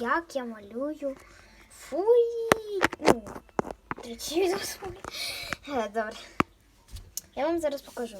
Як я малюю фуй. Ну, відео Добре. Я вам зараз покажу.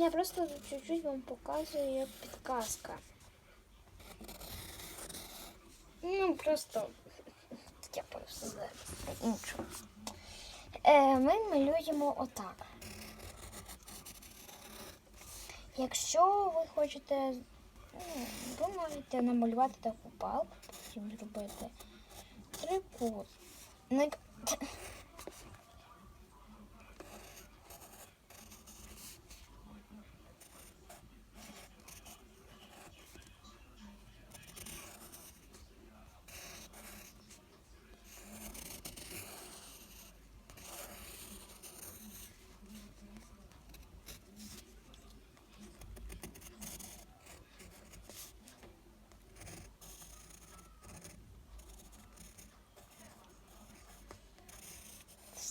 Я просто чуть-чуть вам показую як підказка. Ну, просто я просто іншого. Е, ми малюємо отак. Якщо ви хочете, ну, ви можете намалювати таку палку, потім зробити трикутник.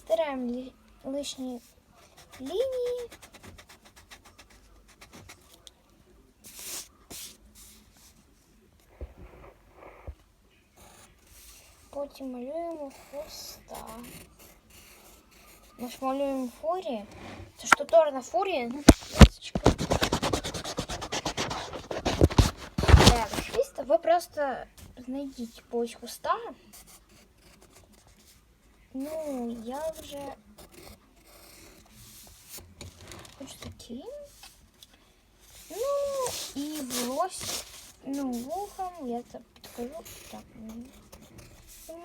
Стираємо лі- лишні лінії. Потім малюємо хвоста. Ми ж малюємо фурі. Це ж туторна фурія. Ну, лисичка. Так, хвіст, ви просто знайдіть ось хвоста. Ну, я вже ось такі. Ну, і волосся, ну, вухом, я це підкажу. Так. м. М.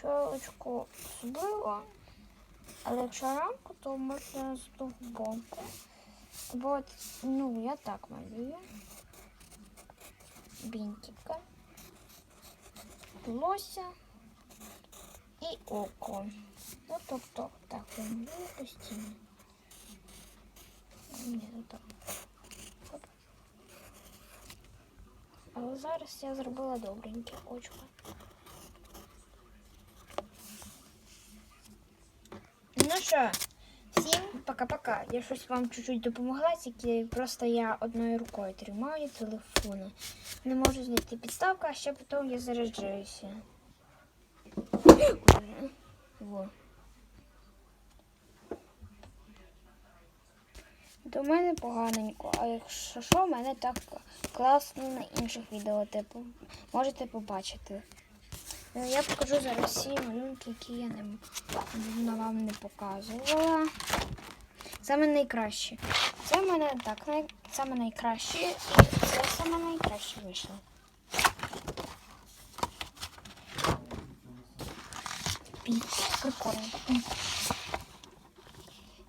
Чолочку особливо. Але якщо рамку, то можна з того боку. Бо от, ну, я так малюю. Бінтика. Волосся І око. Ну, тобто, так, постійно. Ні, ну Але зараз я зробила добреньке очко. Ну що, всім пока-пока. Я щось вам чуть-чуть допомогла, тільки просто я одною рукою тримаю телефон. Не можу знайти підставку, а ще потім я заряджаюся. Во. До мене поганенько, а якщо що, в мене так класно на інших відео, типу, можете побачити. Е, Я покажу зараз всі малюнки, які я не, м- вам не показувала. Саме найкраще. Це в мене так, най, саме найкраще, і це саме найкраще вийшло. Пі- Прикольно.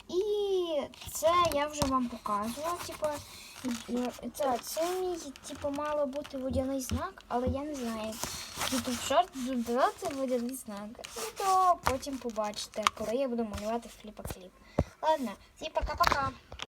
І це я вже вам показувала. Типу, це, це мій типу, мало бути водяний знак, але я не знаю. YouTube шорт додати водяний знак. І то потім побачите, коли я буду малювати фліпа-кліп. Ладно, всім пока-пока.